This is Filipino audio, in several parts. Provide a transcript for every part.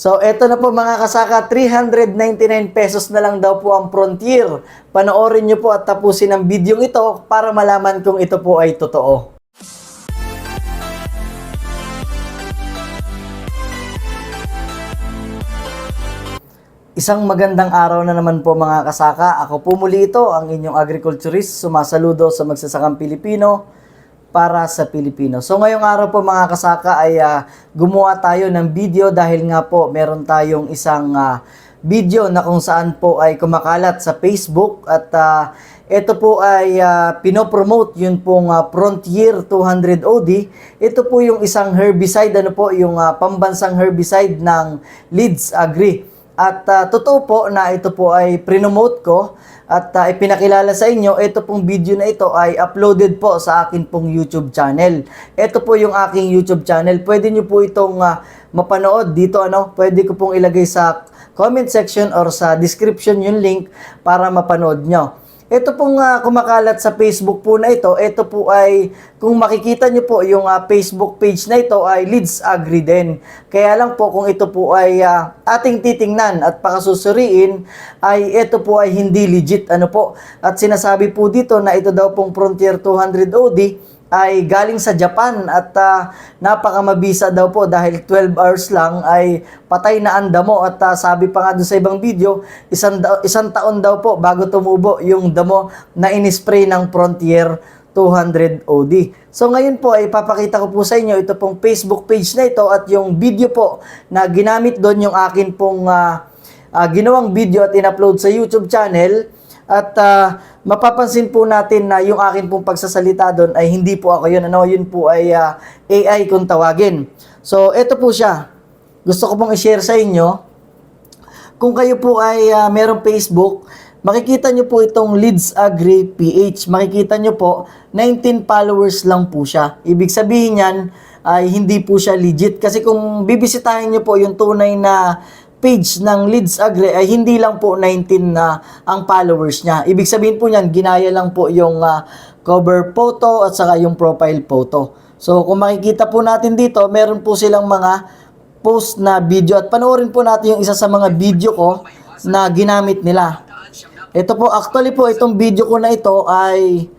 So, eto na po mga kasaka, 399 pesos na lang daw po ang Frontier. Panoorin nyo po at tapusin ang video ito para malaman kung ito po ay totoo. Isang magandang araw na naman po mga kasaka. Ako po muli ito, ang inyong agriculturist, sumasaludo sa magsasakang Pilipino para sa Pilipino. So ngayong araw po mga kasaka ay ah, gumawa tayo ng video dahil nga po meron tayong isang ah, video na kung saan po ay kumakalat sa Facebook at ah, ito po ay ah, pinopromote yun pong ah, Frontier 200 OD. Ito po yung isang herbicide, ano po, yung ah, pambansang herbicide ng Leeds Agri. At ah, totoo po na ito po ay prinomote ko at ah, ipinakilala sa inyo, ito pong video na ito ay uploaded po sa akin pong YouTube channel. Ito po yung aking YouTube channel. Pwede nyo po itong ah, mapanood dito. ano Pwede ko pong ilagay sa comment section or sa description yung link para mapanood nyo. Ito pong ah, kumakalat sa Facebook po na ito, ito po ay, kung makikita nyo po, yung ah, Facebook page na ito ay Leads Agri din. Kaya lang po kung ito po ay ah, ating titingnan at pakasusuriin, ay ito po ay hindi legit. Ano po? At sinasabi po dito na ito daw pong Frontier 200 OD ay galing sa Japan at ah, napakamabisa daw po dahil 12 hours lang ay patay na ang damo at ah, sabi pa nga dun sa ibang video isang, isang taon daw po bago tumubo yung damo na inispray ng Frontier 200 OD. So ngayon po ay papakita ko po sa inyo ito pong Facebook page na ito at yung video po na ginamit doon yung akin pong ah, ah, ginawang video at in-upload sa YouTube channel at ah, mapapansin po natin na yung akin pong pagsasalita doon ay hindi po ako yun. Ano, yun po ay ah, AI kung tawagin. So, ito po siya. Gusto ko pong i-share sa inyo. Kung kayo po ay ah, merong Facebook, makikita nyo po itong Leads Agri PH. Makikita nyo po, 19 followers lang po siya. Ibig sabihin yan, ay hindi po siya legit. Kasi kung bibisitahin nyo po yung tunay na page ng Leads Agri ay hindi lang po 19 na ang followers niya. Ibig sabihin po niyan, ginaya lang po yung ah, cover photo at saka yung profile photo. So kung makikita po natin dito, meron po silang mga post na video at panoorin po natin yung isa sa mga video ko na ginamit nila. Ito po, actually po, itong video ko na ito ay,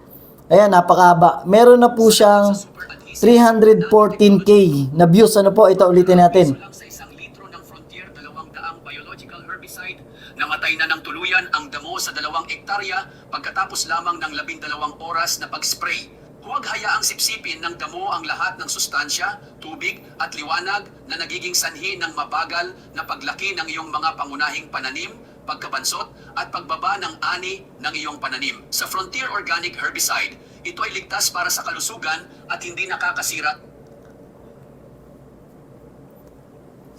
ayan, napakaba. Meron na po siyang 314k na views. Ano po, ito ulitin natin. lang sa isang litro ng Frontier 200 biological herbicide, namatay na ng tuluyan ang damo sa dalawang ektarya pagkatapos lamang ng labindalawang oras na pag-spray. Huwag hayaang sipsipin ng damo ang lahat ng sustansya, tubig at liwanag na nagiging sanhi ng mabagal na paglaki ng iyong mga pangunahing pananim, pagkabansot at pagbaba ng ani ng iyong pananim. Sa Frontier Organic Herbicide, ito ay ligtas para sa kalusugan at hindi nakakasira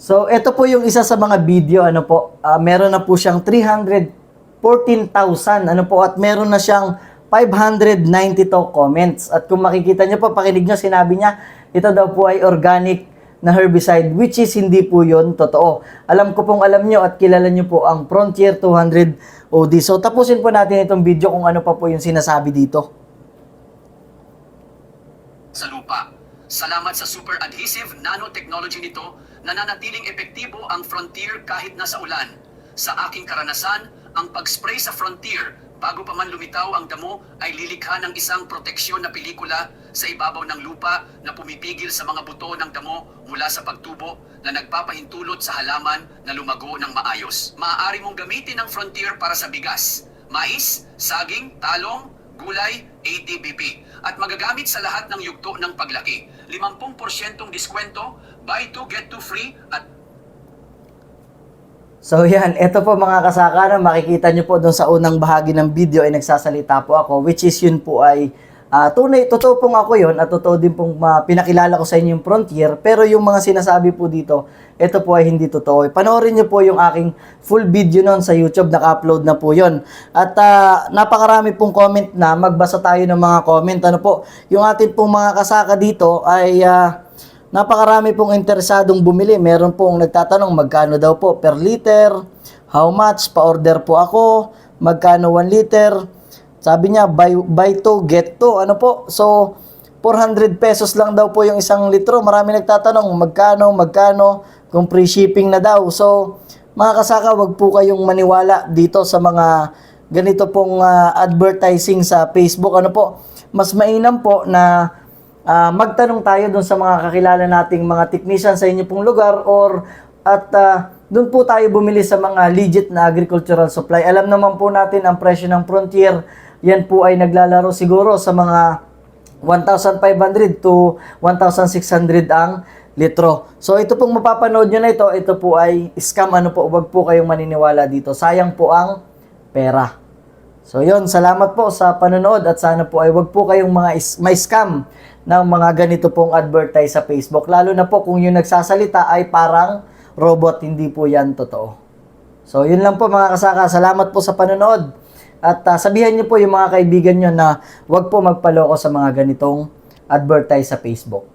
So, ito po yung isa sa mga video, ano po, ah, meron na po siyang 314,000, ano po, at meron na siyang 592 comments. At kung makikita niyo po, pakinig niyo, sinabi niya, ito daw po ay organic na herbicide, which is hindi po yon totoo. Alam ko pong alam niyo at kilala niyo po ang Frontier 200 OD. So, tapusin po natin itong video kung ano pa po yung sinasabi dito. sa lupa. Salamat sa super adhesive nanotechnology nito, nananatiling epektibo ang Frontier kahit nasa ulan. Sa aking karanasan, ang pag-spray sa Frontier bago pa man lumitaw ang damo ay lilikha ng isang proteksyon na pelikula sa ibabaw ng lupa na pumipigil sa mga buto ng damo mula sa pagtubo na nagpapahintulot sa halaman na lumago ng maayos. Maaari mong gamitin ang Frontier para sa bigas, mais, saging, talong, gulay, ATBP at magagamit sa lahat ng yugto ng paglaki. 50% diskwento, buy 2 get 2 free at So yan, ito po mga kasaka na makikita nyo po doon sa unang bahagi ng video ay nagsasalita po ako which is yun po ay ah, tunay, totoo pong ako yun at totoo din pong ma- pinakilala ko sa inyo yung frontier pero yung mga sinasabi po dito, ito po ay hindi totoo. Panoorin nyo po yung aking full video noon sa YouTube, naka-upload na po yun. At ah, napakarami pong comment na, magbasa tayo ng mga comment. Ano po, yung atin pong mga kasaka dito ay... ah, Napakarami pong interesadong bumili. Meron pong nagtatanong magkano daw po per liter, how much, pa-order po ako, magkano 1 liter. Sabi niya, buy, buy to, get to. Ano po? So, 400 pesos lang daw po yung isang litro. Marami nagtatanong, magkano, magkano. kung free shipping na daw. So, mga kasaka, wag po kayong maniwala dito sa mga ganito pong ah, advertising sa Facebook. Ano po, mas mainam po na ah, magtanong tayo dun sa mga kakilala nating mga technician sa inyo pong lugar or at ah, doon po tayo bumili sa mga legit na agricultural supply. Alam naman po natin ang presyo ng Frontier. Yan po ay naglalaro siguro sa mga 1,500 to 1,600 ang litro. So ito pong mapapanood nyo na ito, ito po ay scam. Ano po, wag po kayong maniniwala dito. Sayang po ang pera. So yon salamat po sa panonood at sana po ay wag po kayong mga is- may scam ng mga ganito pong advertise sa Facebook. Lalo na po kung yung nagsasalita ay parang robot, hindi po yan totoo. So yun lang po mga kasaka, salamat po sa panonood. At ah, sabihan niyo po yung mga kaibigan nyo na wag po magpaloko sa mga ganitong advertise sa Facebook.